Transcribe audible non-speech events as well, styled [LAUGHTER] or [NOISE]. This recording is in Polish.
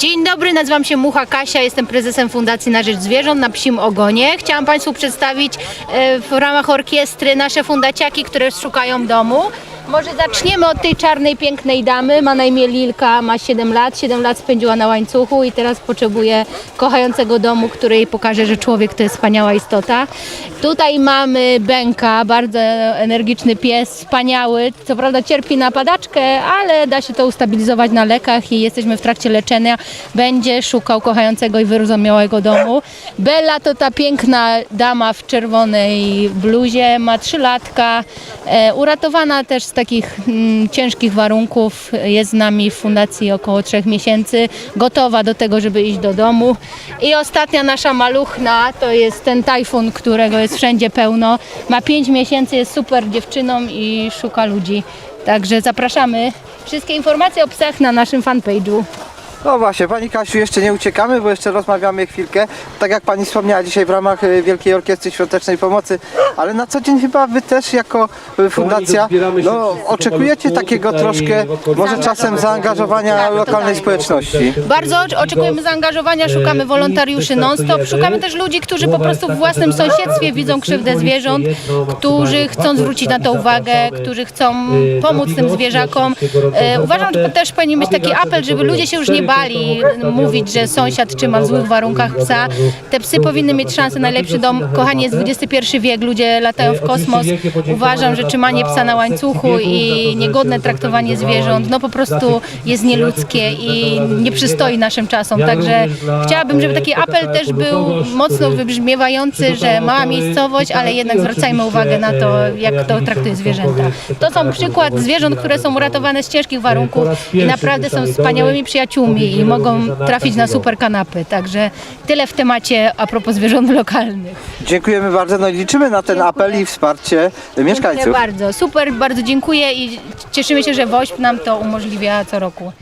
Dzień dobry, nazywam się Mucha Kasia, jestem prezesem Fundacji na Rzecz Zwierząt na Psim Ogonie. Chciałam Państwu przedstawić e, w ramach orkiestry nasze fundaciaki, które szukają domu. Może zaczniemy od tej czarnej, pięknej damy. Ma na imię Lilka, ma 7 lat. 7 lat spędziła na łańcuchu i teraz potrzebuje kochającego domu, który jej pokaże, że człowiek to jest wspaniała istota. Tutaj mamy Benka, bardzo energiczny pies, wspaniały. Co prawda cierpi na padaczkę, ale da się to ustabilizować na lekach i jesteśmy w trakcie leczenia. Będzie szukał kochającego i wyrozumiałego domu. Bella to ta piękna dama w czerwonej bluzie, ma 3 latka, e, uratowana też z takich mm, ciężkich warunków. Jest z nami w fundacji około 3 miesięcy, gotowa do tego, żeby iść do domu. I ostatnia nasza maluchna to jest ten tajfun, którego jest wszędzie pełno. Ma 5 miesięcy, jest super dziewczyną i szuka ludzi. Także zapraszamy. Wszystkie informacje o psach na naszym fanpage'u. No właśnie, Pani Kasiu, jeszcze nie uciekamy, bo jeszcze rozmawiamy chwilkę. Tak jak Pani wspomniała dzisiaj w ramach e, Wielkiej Orkiestry Świątecznej Pomocy, ale na co dzień chyba Wy też jako e, fundacja no, oczekujecie takiego troszkę, może czasem zaangażowania Tak, lokalnej społeczności. Bardzo oczekujemy zaangażowania, szukamy wolontariuszy non-stop, szukamy też ludzi, którzy po prostu w własnym sąsiedztwie widzą krzywdę zwierząt, którzy chcą zwrócić na to uwagę, którzy chcą pomóc tym zwierzakom. E, Uważam, że też powinien być taki apel, żeby ludzie się już nie bali mówić, że sąsiad trzyma w złych warunkach psa. Te psy powinny mieć szansę na lepszy dom. Kochani, jest XXI wiek, ludzie latają w kosmos. Uważam, że trzymanie psa na łańcuchu i niegodne traktowanie zwierząt, no po prostu jest nieludzkie i nie przystoi naszym czasom. Także chciałabym, żeby taki apel też był mocno wybrzmiewający, że mała miejscowość, ale jednak zwracajmy uwagę na to, jak to traktuje zwierzęta. To są przykład zwierząt, które są uratowane z ciężkich warunków i naprawdę są wspaniałymi przyjaciółmi i mogą trafić na super kanapy. Także tyle w temacie a propos zwierząt [LAUGHS] lokalnych. Dziękujemy bardzo, no i liczymy na ten apel i wsparcie Dziękuję mieszkańców. bardzo, super, bardzo dziękuję i cieszymy się, że WOŚP nam to umożliwia co roku.